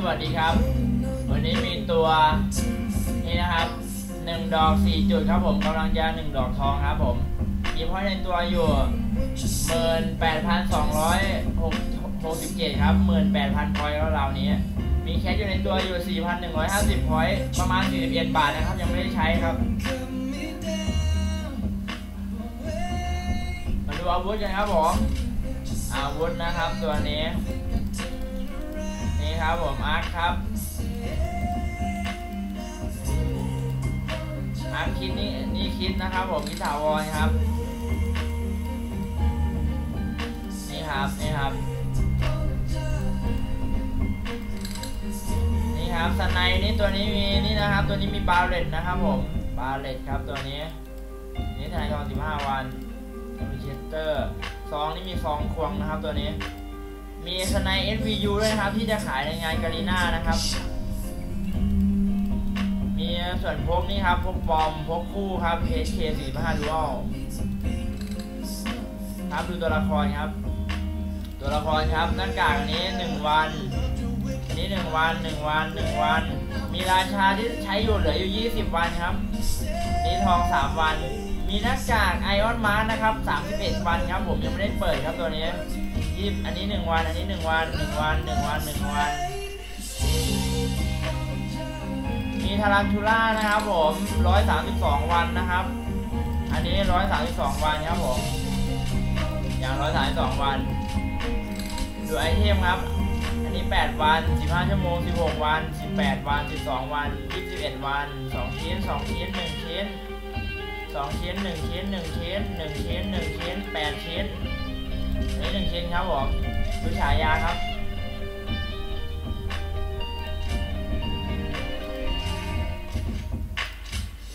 สวัสดีครับ วันนี้มีตัวนี่นะครับหนึ่งดอกสี่จุดครับผมกำลังจะหนึ่งดอกทองครับผมมีพอยในตัวอยู่หมื่นแปดพันสองร้อยหกหกสิบเจ็ดครับหมื่นแปดพันพอยต์ก็รานี้ มีแคชอยู่ในตัวอยู่สี่พันหนึ่งร้อยห้าสิบพอยต์ประมาณสี่สิบเอ็ดบาทนะครับ ยังไม่ได้ใช้ครับมาดูอาวุธกันครับผมอาวุธนะครับตัวนี้ ครับผมอาร์คครับอาร์คคิดนี่นี่คิดนะครับผมคิดถาวรครับนี่ครับนี่ครับนี่ครับสไนนี่ตัวนี้มีนี่นะครับ ตัวนี้มีบาเลตนะครับผมบาเลตครับตัวนี้นี่ทนายทอง15 วันมีเชสเตอร์ซองนี่มีซองควงนะครับตัวนี้ มีสไน SVU ด้วยนะครับ ที่จะขายในงานกาลีน่านะครับ มีส่วนพกนี่ครับพกบอมพกคู่ครับ HK 45 Dual ครับดูตัวละครครับ ตัวละครครับหน้ากากนนี้ 1 วันนนี้ 1 วัน 1 วัน 1 วัน มีราชาที่ใช้อยู่เหลืออยู่ 20 วันครับนี่ทอง 3 วัน มีหน้ากากไอออนมาร์นะครับ31 วันครับผมยังไม่ได้เปิดครับตัวนี้ยี่อันนี้ 1 วัน อันนี้ 1 วัน 1 วัน 1 วัน 1 วัน มีทารันทูล่านะครับผม 132 วันนะครับ อันนี้ 132 วันครับผม อย่าง 132 วัน ดูไอเทมครับอันนี้ 8 วัน 15 ชั่วโมง 16 วัน 18 วัน 12 วัน 21 วัน 2 ชิ้น 2 ชิ้น 1 ชิ้น 2ชิ้น1ชิ้น1ชิ้น1ชิ้น1ชิ้น8ชิ้นอันนี้1ชิ้นครับผมดูฉายาครับ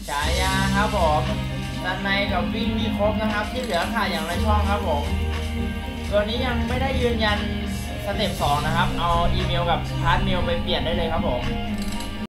ฉายาครับผมด้านในกับวิ่งมีครบนะครับ ที่เหลือขาดอย่างไรช่องครับผมตัวนี้ยังไม่ได้ยืนยันสเต็ป2นะครับ เอาอีเมลกับพาร์ทเมลไปเปลี่ยนได้เลยครับผม